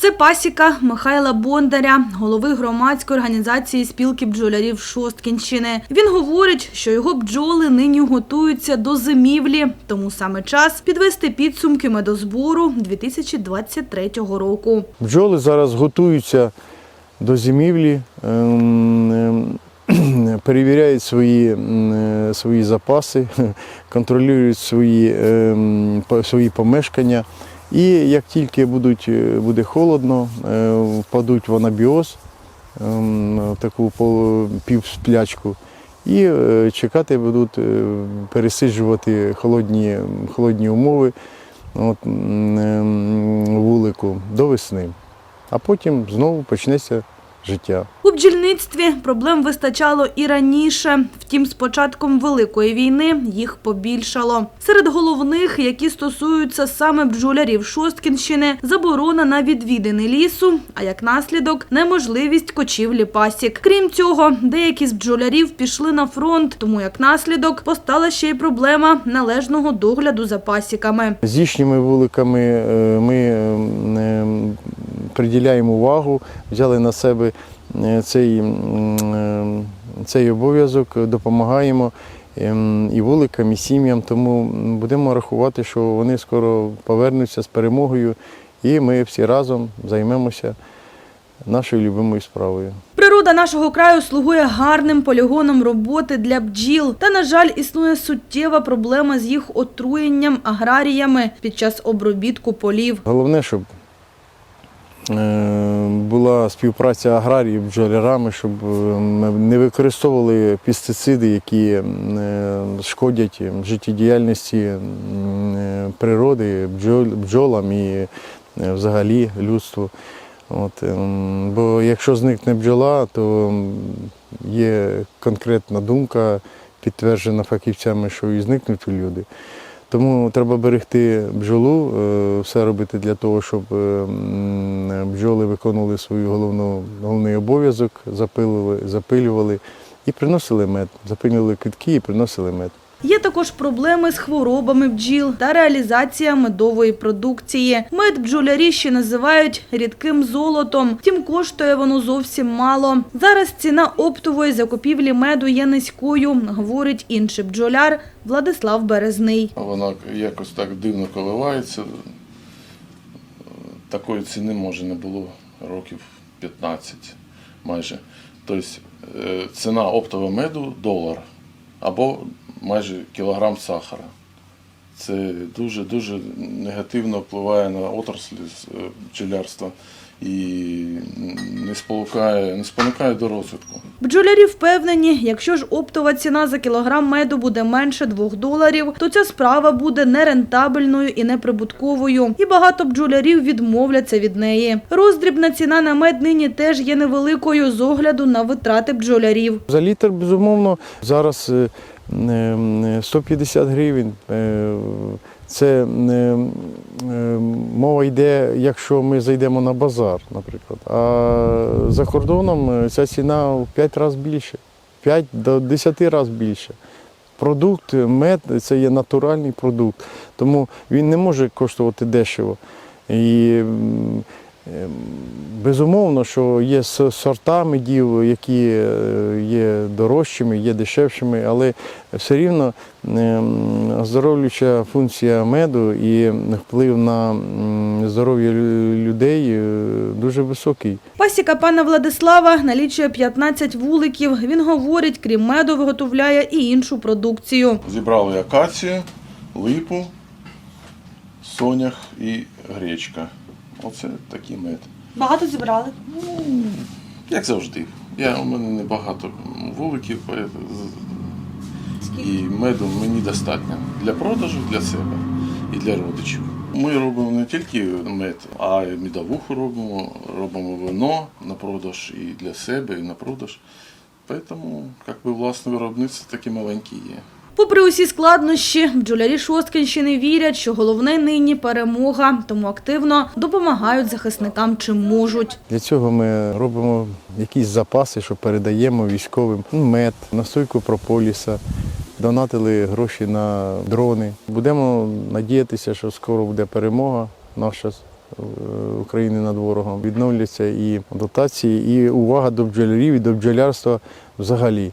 Це пасіка Михайла Бондаря, голови громадської організації спілки бджолярів Шосткінщини. Він говорить, що його бджоли нині готуються до зимівлі, тому саме час підвести підсумки медозбору 2023 року. Бджоли зараз готуються до зимівлі, ем, ем, перевіряють свої, е, свої запаси, контролюють свої, ем, свої помешкання. І як тільки будуть, е, буде холодно, е, впадуть в анабіоз, ем, таку півсплячку, і е, чекати будуть пересиджувати холодні, холодні умови от, ем, вулику до весни. А потім знову почнеться життя. У бджільництві проблем вистачало і раніше. Втім, з початком Великої війни їх побільшало. Серед головних, які стосуються саме бджолярів Шосткінщини, заборона на відвідини лісу, а як наслідок неможливість кочівлі пасік. Крім цього, деякі з бджолярів пішли на фронт, тому як наслідок постала ще й проблема належного догляду за пасіками. З їхніми вуликами е, ми ем, приділяємо увагу, взяли на себе е, цей, ем, цей обов'язок, допомагаємо ем, і вуликам, і сім'ям, тому будемо рахувати, що вони скоро повернуться з перемогою, і ми всі разом займемося нашою любимою справою. Природа нашого краю слугує гарним полігоном роботи для бджіл. Та, на жаль, існує суттєва проблема з їх отруєнням аграріями під час обробітку полів. Головне, щоб е, була співпраця аграріїв бджолярами, щоб е, не використовували пестициди, які е, шкодять життєдіяльності е, природи, бджолам і е, взагалі людству. От, бо якщо зникне бджола, то є конкретна думка, підтверджена фахівцями, що і зникнуть люди. Тому треба берегти бджолу, е, все робити для того, щоб е, бджоли виконували свою головну, головний обов'язок, запилювали, запилювали і приносили мед. Запилювали квітки і приносили мед. Є також проблеми з хворобами бджіл та реалізація медової продукції. Мед бджолярі ще називають рідким золотом, втім коштує воно зовсім мало. Зараз ціна оптової закупівлі меду є низькою, говорить інший бджоляр Владислав Березний. Вона якось так дивно коливається. Такої ціни може не було років 15 майже. Тобто е, ціна оптового меду долар або майже кілограм сахара. Це дуже-дуже негативно впливає на отраслі е, і не спонукає, не спонукає до розвитку. Бджолярі впевнені, якщо ж оптова ціна за кілограм меду буде менше 2 доларів, то ця справа буде нерентабельною і неприбутковою. І багато бджолярів відмовляться від неї. Роздрібна ціна на мед нині теж є невеликою з огляду на витрати бджолярів. За літр, безумовно, зараз е, е, 150 гривень. Е, Це е, е, мова йде, якщо ми зайдемо на базар, наприклад. А за кордоном е, ця ціна в 5 разів більше, 5 до 10 разів більше. Продукт, мед це є натуральний продукт, тому він не може коштувати дешево. І безумовно, що є сорта медів, які е, є дорожчими, є дешевшими, але все рівно ем, оздоровлююча функція меду і вплив на здоров'я людей е, дуже високий. Пасіка пана Владислава налічує 15 вуликів. Він говорить, крім меду, виготовляє і іншу продукцію. Зібрали акацію, липу, сонях і гречка. Оце такий мед. Багато зібрали. Як завжди. Я, у мене небагато вуликів, е, і меду мені достатньо для продажу, для себе і для родичів. Ми робимо не тільки мед, а й медовуху робимо, робимо вино на продаж і для себе, і на продаж. Тому, як би, власне виробництво таке маленьке є. Попри усі складнощі, бджолярі Шосткинщини вірять, що головне нині перемога, тому активно допомагають захисникам чим можуть. Для цього ми робимо якісь запаси, що передаємо військовим Ну, мед, настойку прополіса, донатили гроші на дрони. Будемо надіятися, що скоро буде перемога наша е, України над ворогом. Відновляться і дотації, і увага до бджолярів, і до бджолярства взагалі.